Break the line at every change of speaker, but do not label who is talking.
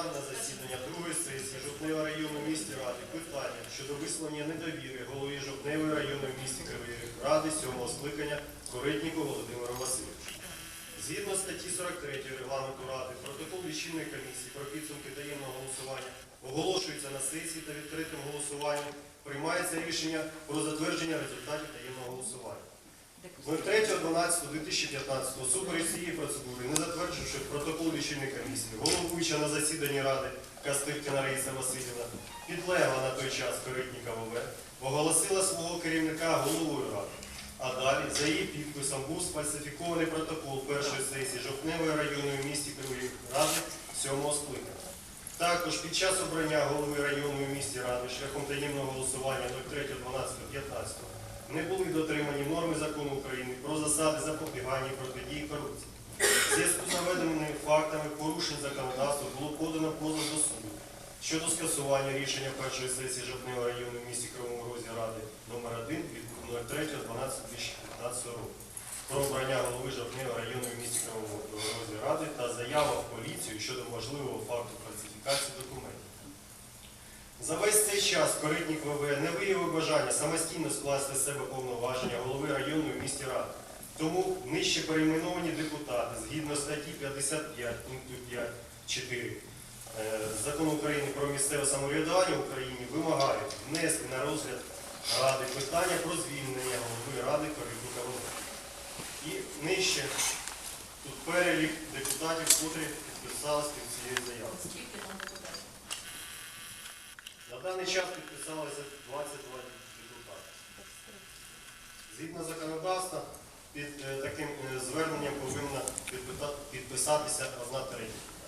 пленарне засідання другої сесії Жовтневої районної місті Ради питання щодо висловлення недовіри голові Жовтневої районної місті Кривий Ради сьомого скликання Коритніку Володимиру Васильовичу. Згідно статті 43 Регламенту Ради, протокол лічильної комісії про підсумки таємного голосування оголошується на сесії та відкритим голосуванням. Приймається рішення про затвердження результатів таємного голосування. 03.12.2015 супереч цієї процедури, не затвердживши протокол лічильної комісії, головуюча на засіданні Ради Кастиркіна Раїса Васильівна підлегла на той час Коритніка ВВ, оголосила свого керівника головою Ради. А далі за її підписом був сфальсифікований протокол першої сесії Жовтневої районної в місті Ріг Ради сьомого скликання. Також під час обрання голови районної місті Ради шляхом таємного голосування 03.12.15 не були дотримані норми закону України про засади запобігання і протидії корупції. В зв'язку з наведеними фактами порушень законодавства було подано позов до суду щодо скасування рішення першої сесії Жовтневого району в місті Кривому Розі Ради номер 1 від 03.12.2015 року про обрання голови Жовтневого району в місті Кривому Розі Ради та заява в поліцію щодо можливого факту фальсифікації документів. За весь цей час Коритнік ВВ не виявив бажання самостійно скласти з себе повноваження голови району в місті Ради. Тому нижче перейменовані депутати згідно статті 55 пункту 5.4 е, Закону України про місцеве самоврядування в Україні вимагають внести на розгляд Ради питання про звільнення голови Ради Коритніка ВВ. І нижче тут перелік депутатів, котрі підписалися під цією заявою. На даний час підписалося 22 депутати. Згідно законодавства, під е, таким е, зверненням повинна підписатися одна третя.